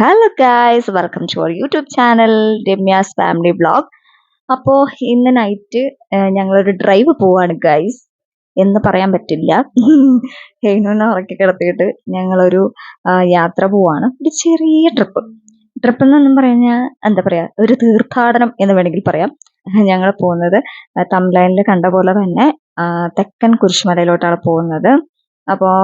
Hello guys welcome to our YouTube channel Ramya's family blog അപ്പോൾ ഇന്ന് night ഞങ്ങളൊരു drive പോവാണ് ഗായ്സ് എന്ന് പറയാൻ പറ്റില്ല. ഹെയ്നൂന്ന് ഉറക്കി കിടത്തിയിട്ട് ഞങ്ങളൊരു യാത്ര പോവാണ്. ഒരു ചെറിയ ട്രിപ്പ് ട്രിപ്പ് എന്നൊന്നും പറഞ്ഞാൽ എന്താ പറയുക ഒരു തീർത്ഥാടനം എന്ന് വേണമെങ്കിൽ പറയാം. ഞങ്ങൾ പോകുന്നത് തംലൈനിൽ കണ്ട പോലെ തന്നെ തെക്കൻ കുരിശുമലയിലോട്ടാണ് പോകുന്നത്. അപ്പോൾ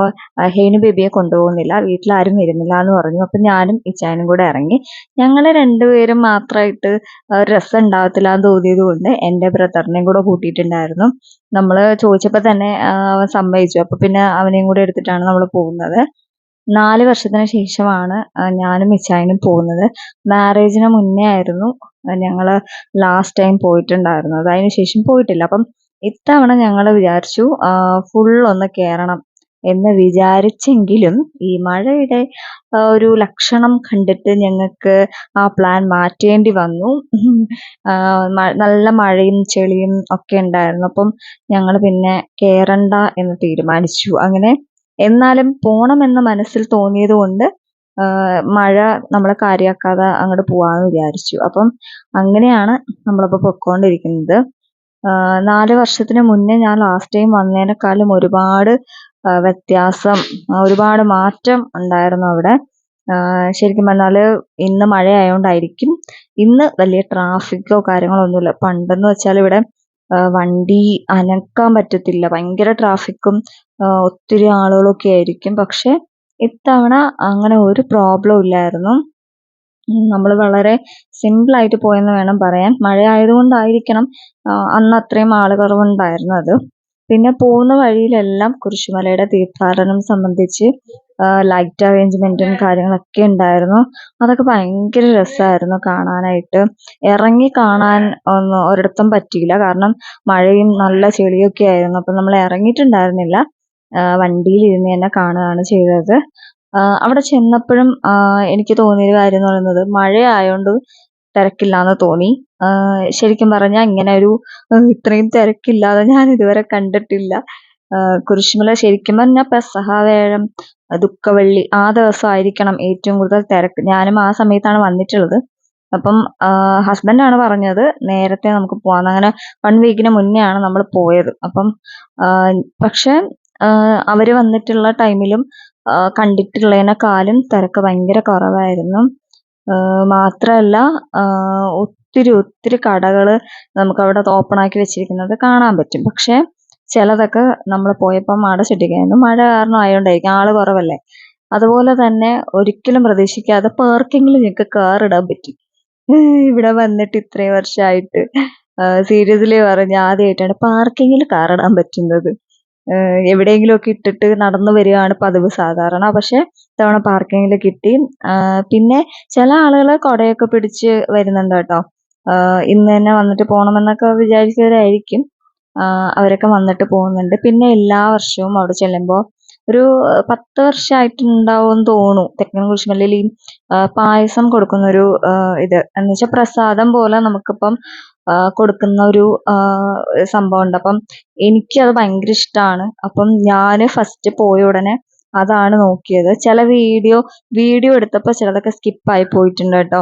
ഹെയ്നു ബേബിയെ കൊണ്ടുപോകുന്നില്ല. വീട്ടിലാരും വരുന്നില്ല എന്ന് പറഞ്ഞു. അപ്പൊ ഞാനും ഇച്ചാനും കൂടെ ഇറങ്ങി. ഞങ്ങൾ രണ്ടുപേരും മാത്രമായിട്ട് രസം ഉണ്ടാകത്തില്ല എന്ന് തോന്നിയത് കൊണ്ട് എന്റെ ബ്രദറിനെയും കൂടെ കൂട്ടിയിട്ടുണ്ടായിരുന്നു. നമ്മൾ ചോദിച്ചപ്പോൾ തന്നെ അവൻ സമ്മതിച്ചു. അപ്പൊ പിന്നെ അവനെയും കൂടെ എടുത്തിട്ടാണ് നമ്മൾ പോകുന്നത്. നാല് വർഷത്തിന് ശേഷമാണ് ഞാനും ഇച്ചായനും പോകുന്നത്. മാരേജിന് മുന്നേ ആയിരുന്നു ഞങ്ങൾ ലാസ്റ്റ് ടൈം പോയിട്ടുണ്ടായിരുന്നത്. അതിന് ശേഷം പോയിട്ടില്ല. അപ്പം ഇത്തവണ ഞങ്ങൾ വിചാരിച്ചു ഫുൾ ഒന്ന് കയറണം എന്ന് വിചാരിച്ചെങ്കിലും ഈ മഴയുടെ ഒരു ലക്ഷണം കണ്ടിട്ട് ഞങ്ങൾക്ക് ആ പ്ലാൻ മാറ്റേണ്ടി വന്നു. നല്ല മഴയും ചെളിയും ഒക്കെ ഉണ്ടായിരുന്നു. അപ്പം ഞങ്ങൾ പിന്നെ കയറണ്ട എന്ന് തീരുമാനിച്ചു. അങ്ങനെ എന്നാലും പോണമെന്ന് മനസ്സിൽ തോന്നിയത് കൊണ്ട് മഴ നമ്മളെ കാര്യാക്കാതെ അങ്ങോട്ട് പോവാന്ന് വിചാരിച്ചു. അപ്പം അങ്ങനെയാണ് നമ്മളിപ്പോൾ പൊയ്ക്കൊണ്ടിരിക്കുന്നത് നാല് വർഷത്തിന് മുന്നേ ഞാൻ ലാസ്റ്റ് ടൈം വന്നതിനേക്കാളും ഒരുപാട് വ്യത്യാസം ഒരുപാട് മാറ്റം ഉണ്ടായിരുന്നു അവിടെ. ശരിക്കും പറഞ്ഞാൽ ഇന്ന് മഴയായോണ്ടായിരിക്കും. ഇന്ന് വലിയ ട്രാഫിക്കോ കാര്യങ്ങളോ ഒന്നുമില്ല പണ്ടെന്ന് വെച്ചാൽ ഇവിടെ വണ്ടി അനക്കാൻ പറ്റത്തില്ല. ഭയങ്കര ട്രാഫിക്കും ഒത്തിരി ആളുകളൊക്കെ ആയിരിക്കും. പക്ഷെ ഇത്തവണ അങ്ങനെ ഒരു പ്രോബ്ലം ഇല്ലായിരുന്നു. നമ്മൾ വളരെ സിമ്പിൾ ആയിട്ട് പോയെന്ന് വേണം പറയാൻ. മഴ ആയതുകൊണ്ടായിരിക്കണം അന്ന് അത്രയും ആളുകളുണ്ടായിരുന്നത് പിന്നെ പോകുന്ന വഴിയിലെല്ലാം കുരിശുമലയുടെ തീർത്ഥാടനം സംബന്ധിച്ച് ലൈറ്റ് അറേഞ്ച്മെന്റും കാര്യങ്ങളൊക്കെ ഉണ്ടായിരുന്നു. അതൊക്കെ ഭയങ്കര രസമായിരുന്നു കാണാനായിട്ട്. ഇറങ്ങി കാണാൻ ഒന്നും ഒരിടത്തും പറ്റിയില്ല. കാരണം മഴയും നല്ല ചെളിയൊക്കെ ആയിരുന്നു. അപ്പം നമ്മൾ ഇറങ്ങിയിട്ടുണ്ടായിരുന്നില്ല. വണ്ടിയിൽ ഇരുന്ന് തന്നെ കാണുകയാണ് ചെയ്തത്. അവിടെ ചെന്നപ്പോഴും എനിക്ക് തോന്നിയൊരു കാര്യം എന്ന് പറയുന്നത് മഴ ആയതുകൊണ്ട് തിരക്കില്ലാന്ന് തോന്നി. ശരിക്കും പറഞ്ഞാൽ ഇങ്ങനെ ഒരു ഇത്രയും തിരക്കില്ലാതെ ഞാൻ ഇതുവരെ കണ്ടിട്ടില്ല. കുരിശുമല ശരിക്കും പറഞ്ഞാൽ പെസഹാവേഴം ദുഃഖവള്ളി ആ, ദിവസമായിരിക്കണം ഏറ്റവും കൂടുതൽ തിരക്ക്. ഞാനും ആ സമയത്താണ് വന്നിട്ടുള്ളത്. അപ്പം ഹസ്ബൻഡാണ് പറഞ്ഞത് നേരത്തെ നമുക്ക് പോകാം അങ്ങനെ വൺ വീക്കിന് മുന്നേ ആണ് നമ്മൾ പോയത്. അപ്പം പക്ഷെ അവർ വന്നിട്ടുള്ള ടൈമിലും കണ്ടിട്ടുള്ളതിനെക്കാളും തിരക്ക് ഭയങ്കര കുറവായിരുന്നു. മാത്രല്ല ഒത്തിരി ഒത്തിരി കടകൾ നമുക്ക് അവിടെ ഓപ്പൺ ആക്കി വെച്ചിരിക്കുന്നത് കാണാൻ പറ്റും. പക്ഷേ ചിലതൊക്കെ നമ്മൾ പോയപ്പം അടച്ചിട്ടിരിക്കുന്നു മഴ കാരണം ആയതുകൊണ്ടായിരിക്കും ആൾ കുറവല്ലേ. അതുപോലെ തന്നെ ഒരിക്കലും പ്രതീക്ഷിക്കാതെ പാർക്കിങ്ങിൽ ഞങ്ങൾക്ക് കാർ ഇടാൻ പറ്റി. ഇവിടെ വന്നിട്ട് ഇത്രയും വർഷമായിട്ട് സീരിയസ്ലി പറഞ്ഞ ആദ്യമായിട്ടാണ് പാർക്കിങ്ങിൽ കാർ ഇടാൻ പറ്റുന്നത്. ഏഹ് എവിടെയെങ്കിലും ഒക്കെ ഇട്ടിട്ട് നടന്നു വരികയാണ് പതിവ് സാധാരണ. പക്ഷെ ഇത്തവണ പാർക്കിങ്ങിൽ കിട്ടി. പിന്നെ ചില ആളുകൾ കുടയൊക്കെ പിടിച്ച് വരുന്നുണ്ട് കേട്ടോ. ഇന്ന് തന്നെ വന്നിട്ട് പോകണമെന്നൊക്കെ വിചാരിച്ചവരായിരിക്കും. അവരൊക്കെ വന്നിട്ട് പോകുന്നുണ്ട്. പിന്നെ എല്ലാ വർഷവും അവിടെ ചെല്ലുമ്പോൾ ഒരു പത്ത് വർഷമായിട്ടുണ്ടാവുമെന്ന് തോന്നുന്നു. തെക്കൻ കുരിശുമലയിൽ ഈ പായസം കൊടുക്കുന്നൊരു ഇത്. എന്ന് വെച്ചാൽ പ്രസാദം പോലെ നമുക്കിപ്പം കൊടുക്കുന്ന ഒരു സംഭവം ഉണ്ട് അപ്പം എനിക്കത് ഭയങ്കര ഇഷ്ടമാണ് അപ്പം ഞാൻ ഫസ്റ്റ് പോയ ഉടനെ അതാണ് നോക്കിയത്. ചില വീഡിയോ വീഡിയോ എടുത്തപ്പോൾ ചിലതൊക്കെ സ്കിപ്പായി പോയിട്ടുണ്ട് കേട്ടോ.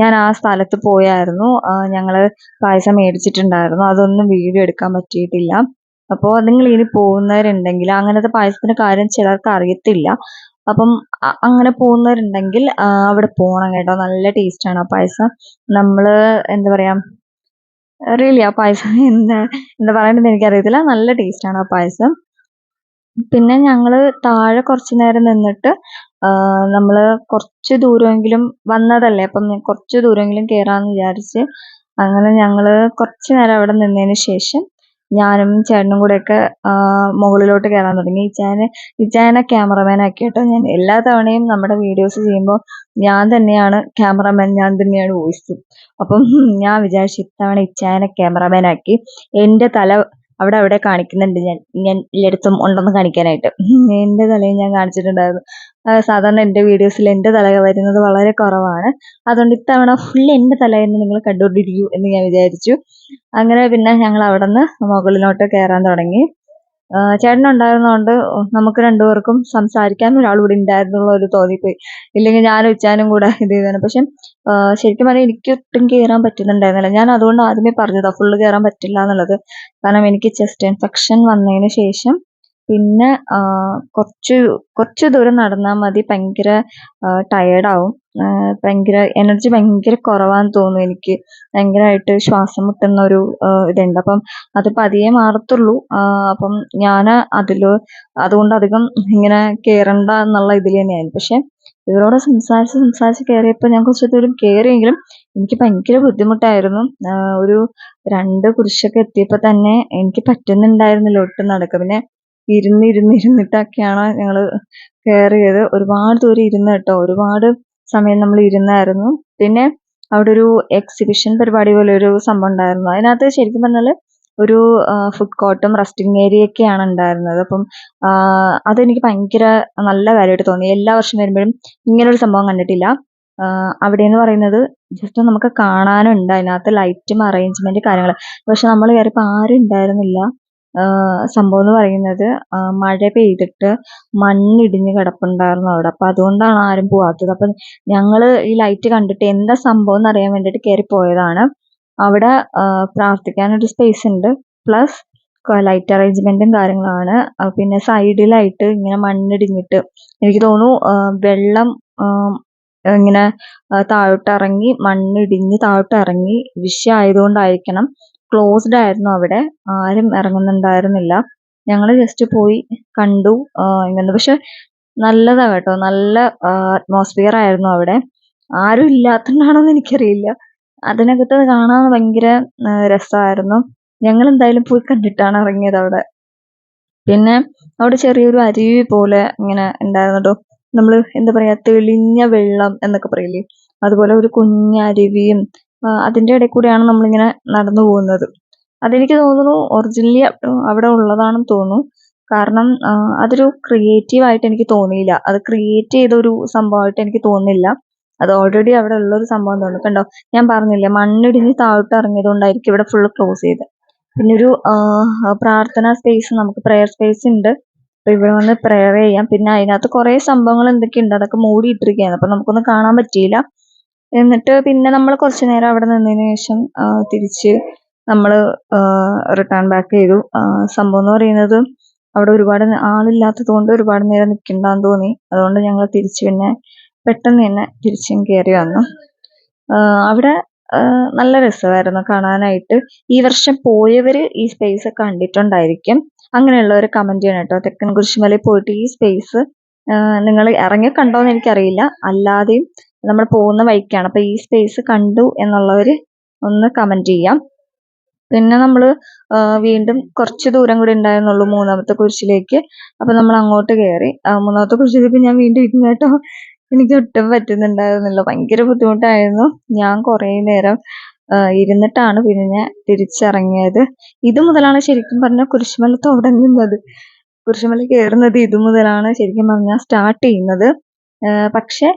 ഞാൻ ആ സ്ഥലത്ത് പോയായിരുന്നു. ഞങ്ങൾ പായസം മേടിച്ചിട്ടുണ്ടായിരുന്നു. അതൊന്നും വീഡിയോ എടുക്കാൻ പറ്റിയിട്ടില്ല. അപ്പോൾ നിങ്ങൾ ഇനി പോകുന്നവരുണ്ടെങ്കിൽ അങ്ങനത്തെ പായസത്തിന്റെ കാര്യം ചിലർക്ക് അറിയത്തില്ല. അപ്പം അങ്ങനെ പോകുന്നവരുണ്ടെങ്കിൽ അവിടെ പോകണം കേട്ടോ. നല്ല ടേസ്റ്റാണ് ആ പായസം. നമ്മൾ എന്താ പറയാ റിയലി ആ പായസം എന്താ എന്താ പറയണ്ടെന്ന് എനിക്കറിയത്തില്ല. നല്ല ടേസ്റ്റാണ് ആ പായസം. പിന്നെ ഞങ്ങൾ താഴെ കുറച്ച് നേരം നിന്നിട്ട് നമ്മൾ കുറച്ച് ദൂരമെങ്കിലും വന്നതല്ലേ അപ്പം കുറച്ച് ദൂരമെങ്കിലും കയറാമെന്ന് വിചാരിച്ച് അങ്ങനെ ഞങ്ങൾ കുറച്ച് നേരം അവിടെ നിന്നതിന് ശേഷം ഞാനും ചേട്ടനും കൂടെയൊക്കെ മുകളിലോട്ട് കയറാൻ തുടങ്ങി. ഈ ഇച്ചാനെ ക്യാമറമാൻ ആക്കി കേട്ടോ ഞാൻ. എല്ലാ തവണയും നമ്മുടെ വീഡിയോസ് ചെയ്യുമ്പോൾ ഞാൻ തന്നെയാണ് ക്യാമറമാൻ ഞാൻ തന്നെയാണ് വോയിസും അപ്പം ഞാൻ വിചാരിച്ചു ഇത്തവണ ഇച്ചാനെ ക്യാമറമാൻ ആക്കി. എന്റെ തല അവിടെ അവിടെ കാണിക്കുന്നുണ്ട് ഞാൻ. ഞാൻ എല്ലായിടത്തും ഉണ്ടെന്ന് കാണിക്കാനായിട്ട്. എന്റെ തലയും ഞാൻ കാണിച്ചിട്ടുണ്ടായിരുന്നു. സാധാരണ എന്റെ വീഡിയോസിൽ എന്റെ തല വരുന്നത് വളരെ കുറവാണ്. അതുകൊണ്ട് ഇത്തവണ ഫുൾ എന്റെ തല എന്ന് നിങ്ങൾ കണ്ടുകൊണ്ടിരിക്കൂ എന്ന് ഞാൻ വിചാരിച്ചു. അങ്ങനെ പിന്നെ ഞങ്ങൾ അവിടെ നിന്ന് മുകളിലോട്ട് കയറാൻ തുടങ്ങി. ചേട്ടനുണ്ടായിരുന്നതുകൊണ്ട് നമുക്ക് രണ്ടുപേർക്കും സംസാരിക്കാൻ ഒരാൾ കൂടി ഉണ്ടായിരുന്നുള്ള ഒരു തോന്നിപ്പോയി. ഇല്ലെങ്കിൽ ഞാൻ ഉച്ചാനും കൂടെ ഇത് ചെയ്തേനെ പക്ഷെ ശരിക്കും പറഞ്ഞാൽ എനിക്ക് ഒട്ടും കയറാൻ പറ്റുന്നുണ്ടായിരുന്നില്ല. ഞാൻ അതുകൊണ്ട് ആദ്യമേ പറഞ്ഞതാണ് ഫുള്ള് കയറാൻ പറ്റില്ല എന്നുള്ളത്. കാരണം എനിക്ക് ചെസ്റ്റ് ഇൻഫെക്ഷൻ വന്നതിന് ശേഷം പിന്നെ കുറച്ച് കുറച്ച് ദൂരം നടന്നാൽ മതി. ഭയങ്കര ടയേർഡാവും ഭയങ്കര എനർജി ഭയങ്കര കുറവാന്ന് തോന്നും എനിക്ക്. ഭയങ്കരമായിട്ട് ശ്വാസം മുട്ടുന്ന ഒരു ഇതുണ്ട്. അപ്പം അത് പതിയെ മാറത്തുള്ളൂ. അപ്പം ഞാൻ അതിൽ അതുകൊണ്ട് അധികം ഇങ്ങനെ കയറണ്ട എന്നുള്ള ഇതിൽ തന്നെയായിരുന്നു. പക്ഷെ ഇവരോട് സംസാരിച്ച് സംസാരിച്ച് കയറിയപ്പോൾ ഞാൻ കുറച്ച് ദൂരം കയറിയെങ്കിലും എനിക്ക് ഭയങ്കര ബുദ്ധിമുട്ടായിരുന്നു. ഒരു രണ്ട് കുരിശൊക്കെ എത്തിയപ്പോൾ തന്നെ എനിക്ക് പറ്റുന്നുണ്ടായിരുന്നില്ല ഒട്ടും നടക്കാൻ. പിന്നെ ഇരുന്ന് ഇരുന്ന് ഇരുന്നിട്ടൊക്കെയാണ് ഞങ്ങൾ കയറിയത് ഒരുപാട് ദൂരം ഇരുന്ന് കേട്ടോ. ഒരുപാട് സമയം നമ്മൾ ഇരുന്നായിരുന്നു. പിന്നെ അവിടെ ഒരു എക്സിബിഷൻ പരിപാടി പോലെ ഒരു സംഭവം ഉണ്ടായിരുന്നു. അതിനകത്ത് ശരിക്കും പറഞ്ഞാൽ ഒരു ഫുഡ് കോർട്ടും റെസ്റ്റിംഗ് ഏരിയയൊക്കെയാണ് ഉണ്ടായിരുന്നത്. അപ്പം അതെനിക്ക് ഭയങ്കര നല്ല കാര്യമായിട്ട് തോന്നി. എല്ലാ വർഷം വരുമ്പോഴും ഇങ്ങനൊരു സംഭവം കണ്ടിട്ടില്ല. അവിടെ എന്ന് പറയുന്നത് ജസ്റ്റ് നമുക്ക് കാണാനുണ്ട്. അതിനകത്ത് ലൈറ്റും അറേഞ്ച്മെന്റ് കാര്യങ്ങൾ പക്ഷെ നമ്മൾ കയറിയപ്പോൾ ആരും ഉണ്ടായിരുന്നില്ല. സംഭവം എന്ന് പറയുന്നത് മഴ പെയ്തിട്ട് മണ്ണിടിഞ്ഞ് കിടപ്പുണ്ടായിരുന്നു അവിടെ. അപ്പൊ അതുകൊണ്ടാണ് ആരും പോവാത്തത്. അപ്പം ഞങ്ങൾ ഈ ലൈറ്റ് കണ്ടിട്ട് എന്താ സംഭവം എന്ന് അറിയാൻ വേണ്ടിയിട്ട് കയറി പോയതാണ്. അവിടെ പ്രാർത്ഥിക്കാനൊരു സ്പേസ് ഉണ്ട്. പ്ലസ് ലൈറ്റ് അറേഞ്ച്മെന്റും കാര്യങ്ങളാണ്. പിന്നെ സൈഡിലായിട്ട് ഇങ്ങനെ മണ്ണിടിഞ്ഞിട്ട് എനിക്ക് തോന്നുന്നു വെള്ളം ഇങ്ങനെ താഴോട്ടിറങ്ങി മണ്ണിടിഞ്ഞ് താഴോട്ടിറങ്ങി ഇറങ്ങി വിഷയം ആയതുകൊണ്ടായിരിക്കണം ക്ലോസ്ഡ് ആയിരുന്നു അവിടെ. ആരും ഇറങ്ങുന്നുണ്ടായിരുന്നില്ല. ഞങ്ങൾ ജസ്റ്റ് പോയി കണ്ടു ഇങ്ങനെ പക്ഷെ നല്ലതാ കേട്ടോ. നല്ല അറ്റ്മോസ്ഫിയർ ആയിരുന്നു അവിടെ. ആരും ഇല്ലാത്തതുകൊണ്ടാണോന്ന് എനിക്കറിയില്ല. അതിനകത്ത് കാണാൻ ഭയങ്കര രസമായിരുന്നു. ഞങ്ങൾ എന്തായാലും പോയി കണ്ടിട്ടാണ് ഇറങ്ങിയത് അവിടെ. പിന്നെ അവിടെ ചെറിയൊരു അരുവി പോലെ ഇങ്ങനെ ഉണ്ടായിരുന്നു കേട്ടോ നമ്മൾ എന്താ പറയാ തെളിഞ്ഞ വെള്ളം എന്നൊക്കെ പറയില്ലേ? അതുപോലെ ഒരു കുഞ്ഞ് അതിന്റെ ഇടയിൽ കൂടെയാണ് നമ്മളിങ്ങനെ നടന്നു പോകുന്നത്. അതെനിക്ക് തോന്നുന്നു ഒറിജിനലി അവിടെ ഉള്ളതാണെന്ന് തോന്നുന്നു. കാരണം അതൊരു ക്രിയേറ്റീവ് ആയിട്ട് എനിക്ക് തോന്നിയില്ല. അത് ക്രിയേറ്റ് ചെയ്തൊരു സംഭവമായിട്ട് എനിക്ക് തോന്നുന്നില്ല അത് ഓൾറെഡി അവിടെ ഉള്ള ഒരു സംഭവം തോന്നുന്നു. കണ്ടോ? ഞാൻ പറഞ്ഞില്ലേ മണ്ണിടിഞ്ഞ് താഴോട്ട് ഇറങ്ങിയത് കൊണ്ടായിരിക്കും ഇവിടെ ഫുള്ള് ക്ലോസ് ചെയ്ത്. പിന്നെ ഒരു പ്രാർത്ഥന സ്പേസ് നമുക്ക് പ്രെയർ സ്പേസ് ഉണ്ട്. അപ്പൊ ഇവിടെ വന്ന് പ്രെയർ ചെയ്യാം. പിന്നെ അതിനകത്ത് കുറേ സംഭവങ്ങൾ എന്തൊക്കെയുണ്ട്? അതൊക്കെ മൂടിയിട്ടിരിക്കുകയാണ്. അപ്പൊ നമുക്കൊന്നും കാണാൻ പറ്റിയില്ല. എന്നിട്ട് പിന്നെ നമ്മൾ കുറച്ചു നേരം അവിടെ നിന്നതിന് ശേഷം തിരിച്ച് നമ്മൾ റിട്ടേൺ ബാക്ക് ചെയ്തു. സംഭവം എന്ന് പറയുന്നത് അവിടെ ഒരുപാട് ആളില്ലാത്തത് കൊണ്ട് ഒരുപാട് നേരം നിൽക്കണ്ടെന്ന് തോന്നി. അതുകൊണ്ട് ഞങ്ങൾ തിരിച്ച് പിന്നെ പെട്ടെന്ന് തന്നെ തിരിച്ചും കയറി വന്നു. അവിടെ നല്ല രസമായിരുന്നു കാണാനായിട്ട്. ഈ വർഷം പോയവർ ഈ സ്പേസ് കണ്ടിട്ടുണ്ടായിരിക്കും. അങ്ങനെയുള്ളവർ കമന്റ് ചെയ്യണം കേട്ടോ. തെക്കൻ കുരിശുമലയിൽ പോയിട്ട് ഈ സ്പേസ് നിങ്ങൾ ഇറങ്ങി കണ്ടോന്ന് എനിക്കറിയില്ല. അല്ലാതെയും നമ്മൾ പോകുന്ന വഴിക്കാണ്. അപ്പൊ ഈ സ്പേസ് കണ്ടു എന്നുള്ളവര് ഒന്ന് കമന്റ് ചെയ്യാം. പിന്നെ നമ്മൾ വീണ്ടും കുറച്ച് ദൂരം കൂടി ഉണ്ടായിരുന്നുള്ളൂ മൂന്നാമത്തെ കുരിശിലേക്ക്. അപ്പൊ നമ്മൾ അങ്ങോട്ട് കയറി മൂന്നാമത്തെ കുരിശിലേക്ക് ഞാൻ വീണ്ടും ഇരുന്നു കേട്ടോ. എനിക്ക് ഒട്ടും പറ്റുന്നുണ്ടായിരുന്നില്ല. ഭയങ്കര ബുദ്ധിമുട്ടായിരുന്നു. ഞാൻ കുറേ നേരം ഇരുന്നിട്ടാണ് പിന്നെ ഞാൻ തിരിച്ചിറങ്ങിയത്. ഇത് മുതലാണ് ശരിക്കും പറഞ്ഞാൽ കുരിശുമല തുടങ്ങുന്നത്. കുരിശുമല കയറുന്നത് ഇത് മുതലാണ് ശരിക്കും പറഞ്ഞാൽ സ്റ്റാർട്ട് ചെയ്യുന്നത്. പക്ഷെ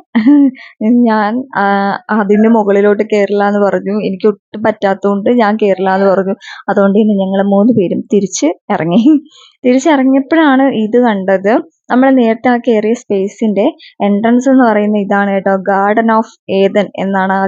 ഞാൻ അതിന് മുകളിലോട്ട് കയറില്ല എന്ന് പറഞ്ഞു. എനിക്ക് ഒട്ടും പറ്റാത്തതുകൊണ്ട് ഞാൻ കയറില്ല എന്ന് പറഞ്ഞു. അതുകൊണ്ട് തന്നെ ഞങ്ങൾ മൂന്ന് പേരും തിരിച്ച് ഇറങ്ങി. തിരിച്ചിറങ്ങിയപ്പോഴാണ് ഇത് കണ്ടത്. നമ്മൾ നേരത്തെ ആ കയറിയ സ്പേസിന്റെ എൻട്രൻസ് എന്ന് പറയുന്ന ഇതാണ് കേട്ടോ ഗാർഡൻ ഓഫ് ഏതൻ എന്നാണ് ആ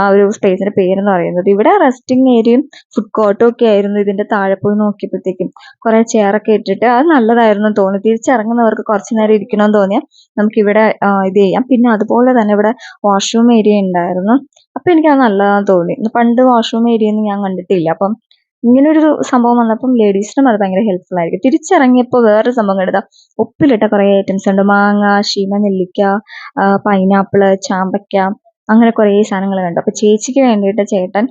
ആ ഒരു സ്പേസിന്റെ പേരെന്ന് പറയുന്നത്. ഇവിടെ റെസ്റ്റിംഗ് ഏരിയയും ഫുഡ് കോർട്ടും ഒക്കെ ആയിരുന്നു ഇതിന്റെ താഴെ പോയി നോക്കിയപ്പോഴത്തേക്കും. കുറെ ചെയറൊക്കെ ഇട്ടിട്ട് അത് നല്ലതായിരുന്നു തോന്നി. തിരിച്ചിറങ്ങുന്നവർക്ക് കുറച്ചു നേരം ഇരിക്കണമെന്ന് തോന്നിയാൽ നമുക്ക് ഇവിടെ ഇത് ചെയ്യാം. പിന്നെ അതുപോലെ തന്നെ ഇവിടെ വാഷ്റൂം ഏരിയ ഉണ്ടായിരുന്നു. അപ്പൊ എനിക്ക് അത് നല്ലതാന്ന് തോന്നി. പണ്ട് വാഷ്റൂം ഏരിയ ഒന്നും ഞാൻ കണ്ടിട്ടില്ല. അപ്പം ഇങ്ങനൊരു സംഭവം വന്നപ്പം ലേഡീസിനും അത് ഭയങ്കര ഹെൽപ്ഫുൾ ആയിരിക്കും. തിരിച്ചിറങ്ങിയപ്പോൾ വേറൊരു സംഭവം കണ്ടതാ. ഉപ്പിലിട്ട കുറേ ഐറ്റംസ് ഉണ്ട്. മാങ്ങ ശീമ നെല്ലിക്ക പൈനാപ്പിൾ ചാമ്പയ്ക്ക അങ്ങനെ കുറേ സാധനങ്ങൾ കണ്ടു. അപ്പൊ ചേച്ചിക്ക് വേണ്ടിയിട്ട് ചേട്ടൻ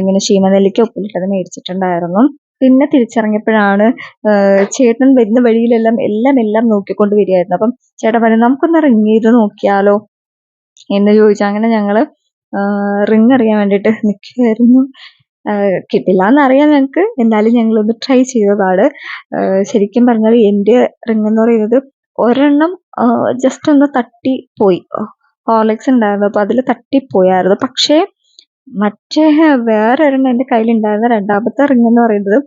ഇങ്ങനെ ക്ഷീമനെല്ലിക്ക് നെല്ലിക്ക ഉപ്പിലിട്ടത് മേടിച്ചിട്ടുണ്ടായിരുന്നു. പിന്നെ തിരിച്ചിറങ്ങിയപ്പോഴാണ് ചേട്ടൻ വരുന്ന വഴിയിലെല്ലാം എല്ലാം എല്ലാം നോക്കിക്കൊണ്ട് വരികയായിരുന്നു. അപ്പം ചേട്ടൻ പറഞ്ഞു നമുക്കൊന്ന് ഇറങ്ങിയത് നോക്കിയാലോ? എന്ന് ചോദിച്ചു. അങ്ങനെ ഞങ്ങൾ റിങ് അറിയാൻ വേണ്ടിയിട്ട് നിൽക്കുകയായിരുന്നു കിട്ടില്ല എന്നറിയാം ഞങ്ങൾക്ക്. എന്നാലും ഞങ്ങളൊന്ന് ട്രൈ ചെയ്തതാണ്. ശരിക്കും പറഞ്ഞാൽ എന്റെ റിങ് എന്ന് പറയുന്നത് ഒരെണ്ണം ജസ്റ്റ് ഒന്ന് തട്ടി പോയി. ഹോർലിക്സ് ഉണ്ടായിരുന്നു. അപ്പൊ അതിൽ തട്ടിപ്പോയായിരുന്നു. പക്ഷേ മറ്റേ വേറൊരെണ്ണം എന്റെ കയ്യിലുണ്ടായിരുന്ന. രണ്ടാമത്തെ റിങ് എന്ന് പറയുന്നത്.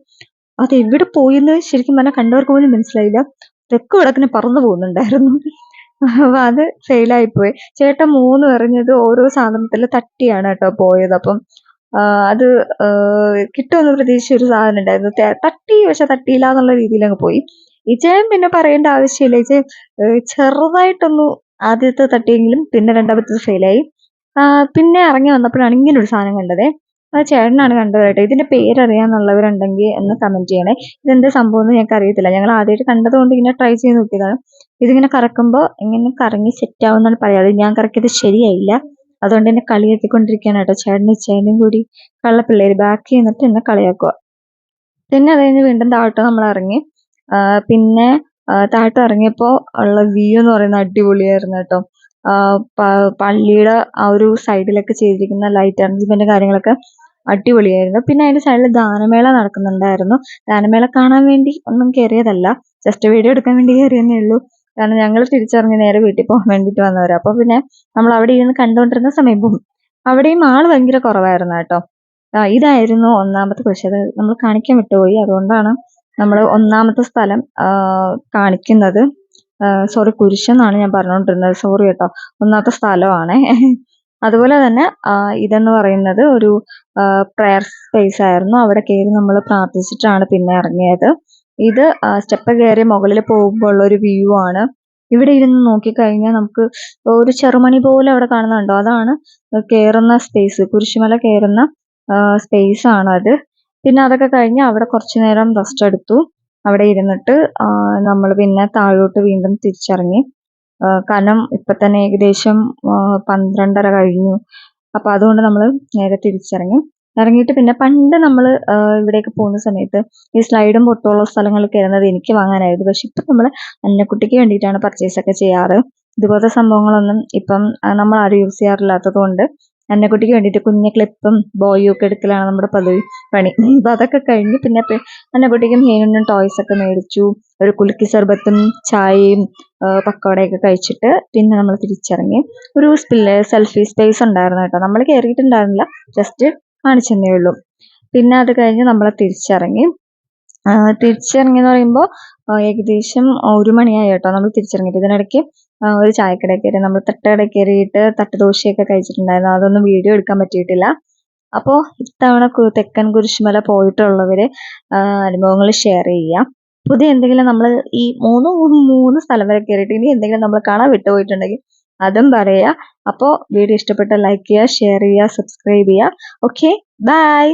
അത് എവിടെ പോയിന്ന് ശരിക്കും പറഞ്ഞാൽ കണ്ടവർക്ക് പോലും മനസ്സിലായില്ല. തെക്ക് വടക്കിന് പറന്നു പോകുന്നുണ്ടായിരുന്നു. അപ്പൊ അത് ഫെയിലായി പോയി. ചേട്ടൻ മൂന്ന് എറിഞ്ഞത് ഓരോ സാധനത്തിൽ തട്ടിയാണ് കേട്ടോ പോയത്. അപ്പം അത് കിട്ടുമെന്ന് പ്രതീക്ഷിച്ച ഒരു സാധനം ഉണ്ടായിരുന്നു. തട്ടി പക്ഷെ തട്ടിയില്ല എന്നുള്ള രീതിയിൽ അങ്ങ് പോയി. ഇജയൻ പിന്നെ പറയേണ്ട ആവശ്യമില്ല. ഇജയൻ ചെറുതായിട്ടൊന്ന് ആദ്യത്തെ തട്ടിയെങ്കിലും പിന്നെ രണ്ടാമത്തത് ഫെയിലായി പിന്നെ ഇറങ്ങി വന്നപ്പോഴാണ് ഇങ്ങനെ ഒരു സാധനം കണ്ടത്. അത് ചേട്ടനാണ് കണ്ടത് കേട്ടോ. ഇതിന്റെ പേരറിയാന്നുള്ളവരുണ്ടെങ്കിൽ എന്ന് കമന്റ് ചെയ്യണേ. ഇതെന്താ സംഭവം എന്ന് ഞങ്ങൾക്ക് അറിയത്തില്ല. ഞങ്ങൾ ആദ്യമായിട്ട് കണ്ടതുകൊണ്ട് ഇങ്ങനെ ട്രൈ ചെയ്ത് നോക്കിയതാണ്. ഇതിങ്ങനെ കറക്കുമ്പോൾ ഇങ്ങനെ കറങ്ങി സെറ്റ് ആവുമെന്നാണ് പറയാതെ ഞാൻ കറക്കിയത് ശരിയായില്ല. അതുകൊണ്ട് എന്നെ കളിയാക്കിക്കൊണ്ടിരിക്കുകയാണ് കേട്ടോ. ചേട്ടനും ചേട്ടനും കൂടി കള്ളപ്പിള്ളേര്. ബാക്കി നിന്നിട്ട് എന്നെ കളിയാക്കുക. പിന്നെ അത് കഴിഞ്ഞ് വീണ്ടും താഴോട്ട് നമ്മൾ ഇറങ്ങി. പിന്നെ ഇറങ്ങിയപ്പോ ഇറങ്ങിയപ്പോൾ ഉള്ള വ്യൂ എന്ന് പറയുന്നത് അടിപൊളിയായിരുന്നു കേട്ടോ. പള്ളിയുടെ ആ ഒരു സൈഡിലൊക്കെ ചെയ്തിരിക്കുന്ന ലൈറ്റ് അറേഞ്ച്മെന്റ് കാര്യങ്ങളൊക്കെ അടിപൊളിയായിരുന്നു. പിന്നെ അതിന്റെ സൈഡിൽ ഗാനമേള നടക്കുന്നുണ്ടായിരുന്നു. ഗാനമേള കാണാൻ വേണ്ടി ഒന്നും കയറിയതല്ല ജസ്റ്റ് വീഡിയോ എടുക്കാൻ വേണ്ടി കയറിയെന്നേ ഉള്ളൂ. കാരണം ഞങ്ങൾ തിരിച്ചിറങ്ങി നേരെ വീട്ടിൽ പോകാൻ വേണ്ടിയിട്ട് വന്നവരാ. അപ്പൊ പിന്നെ നമ്മൾ അവിടെ ഇരുന്ന് കണ്ടുകൊണ്ടിരുന്ന സമയവും അവിടെയും ആൾ ഭയങ്കര കുറവായിരുന്നു കേട്ടോ. ഇതായിരുന്നു ഒന്നാമത്തെ കുരിശ്. അത് നമ്മൾ കാണിക്കാൻ വിട്ടുപോയി. അതുകൊണ്ടാണ് നമ്മൾ ഒന്നാമത്തെ സ്ഥലം കാണിക്കുന്നത്. സോറി കുരിശെന്നാണ് ഞാൻ പറഞ്ഞുകൊണ്ടിരുന്നത് സോറി കേട്ടോ. ഒന്നാമത്തെ സ്ഥലമാണ്. അതുപോലെ തന്നെ ഇതെന്ന് പറയുന്നത് ഒരു പ്രെയർ സ്പേസ് ആയിരുന്നു. അവിടെ കയറി നമ്മൾ പ്രാർത്ഥിച്ചിട്ടാണ് പിന്നെ ഇറങ്ങിയത്. ഇത് സ്റ്റെപ്പ് കയറി മുകളിൽ പോകുമ്പോൾ ഉള്ള ഒരു വ്യൂ ആണ്. ഇവിടെ ഇരുന്ന് നോക്കിക്കഴിഞ്ഞാൽ നമുക്ക് ഒരു ചെറുമണി പോലെ അവിടെ കാണുന്നുണ്ടോ. അതാണ് കയറുന്ന സ്പേസ് കുരിശുമല കയറുന്ന സ്പേസ് ആണ് അത് പിന്നെ അതൊക്കെ കഴിഞ്ഞ് അവിടെ കുറച്ചു നേരം റെസ്റ്റ് എടുത്തു. അവിടെ ഇരുന്നിട്ട് നമ്മൾ പിന്നെ താഴോട്ട് വീണ്ടും തിരിച്ചിറങ്ങി. കാരണം ഇപ്പൊ തന്നെ ഏകദേശം പന്ത്രണ്ടര കഴിഞ്ഞു. അപ്പൊ അതുകൊണ്ട് നമ്മൾ നേരെ തിരിച്ചിറങ്ങി. ഇറങ്ങിയിട്ട് പിന്നെ പണ്ട് നമ്മൾ ഇവിടേക്ക് പോകുന്ന സമയത്ത് ഈ സ്ലൈഡും പൊട്ടുള്ള സ്ഥലങ്ങളിൽ കയറുന്നത് എനിക്ക് വാങ്ങാനായിരുന്നു. പക്ഷെ ഇപ്പം നമ്മൾ അന്നക്കുട്ടിക്ക് വേണ്ടിയിട്ടാണ് പർച്ചേസ് ഒക്കെ ചെയ്യാറ്. ഇതുപോലത്തെ സംഭവങ്ങളൊന്നും ഇപ്പം നമ്മൾ ആരും യൂസ് ചെയ്യാറില്ലാത്തത് കൊണ്ട് അന്നക്കുട്ടിക്ക് വേണ്ടിയിട്ട് കുഞ്ഞ ക്ലിപ്പും ബോയും ഒക്കെ എടുക്കലാണ് നമ്മുടെ പതിവ് പണി. അപ്പം അതൊക്കെ കഴിഞ്ഞ് പിന്നെ അന്നക്കുട്ടിക്കും ഹേനും ടോയ്സ് ഒക്കെ മേടിച്ചു. ഒരു കുലുക്കി സർബത്തും ചായയും പക്കോടയൊക്കെ കഴിച്ചിട്ട് പിന്നെ നമ്മൾ തിരിച്ചിറങ്ങി. ഒരു സെൽഫി സ്പേസ് ഉണ്ടായിരുന്നു കേട്ടോ. നമ്മൾ കയറിയിട്ടുണ്ടായിരുന്നില്ല ജസ്റ്റ് കാണിച്ചെന്നേ ഉള്ളൂ. പിന്നെ അത് കഴിഞ്ഞ് നമ്മൾ തിരിച്ചിറങ്ങി. ആ, തിരിച്ചിറങ്ങി എന്ന് പറയുമ്പോൾ ഏകദേശം ഒരു മണിയായി കേട്ടോ നമ്മൾ തിരിച്ചിറങ്ങിയിട്ട്. ഇതിനിടയ്ക്ക് ഒരു ചായക്കട കയറി നമ്മൾ തട്ടുകട കയറിയിട്ട് തട്ടുദോശയൊക്കെ കഴിച്ചിട്ടുണ്ടായിരുന്നു. അതൊന്നും വീഡിയോ എടുക്കാൻ പറ്റിയിട്ടില്ല. അപ്പോൾ ഇത്തവണ തെക്കൻ കുരിശുമല പോയിട്ടുള്ളവര് അനുഭവങ്ങൾ ഷെയർ ചെയ്യാം. പുതിയ എന്തെങ്കിലും നമ്മൾ ഈ മൂന്ന് മൂന്ന് സ്ഥലം വരെ കയറിയിട്ട് ഇനി എന്തെങ്കിലും നമ്മൾ കാണാൻ വിട്ടുപോയിട്ടുണ്ടെങ്കിൽ അതും പറയുക അപ്പോൾ വീഡിയോ ഇഷ്ടപ്പെട്ട ലൈക്ക് ചെയ്യുക ഷെയർ ചെയ്യുക സബ്സ്ക്രൈബ് ചെയ്യുക. Okay bye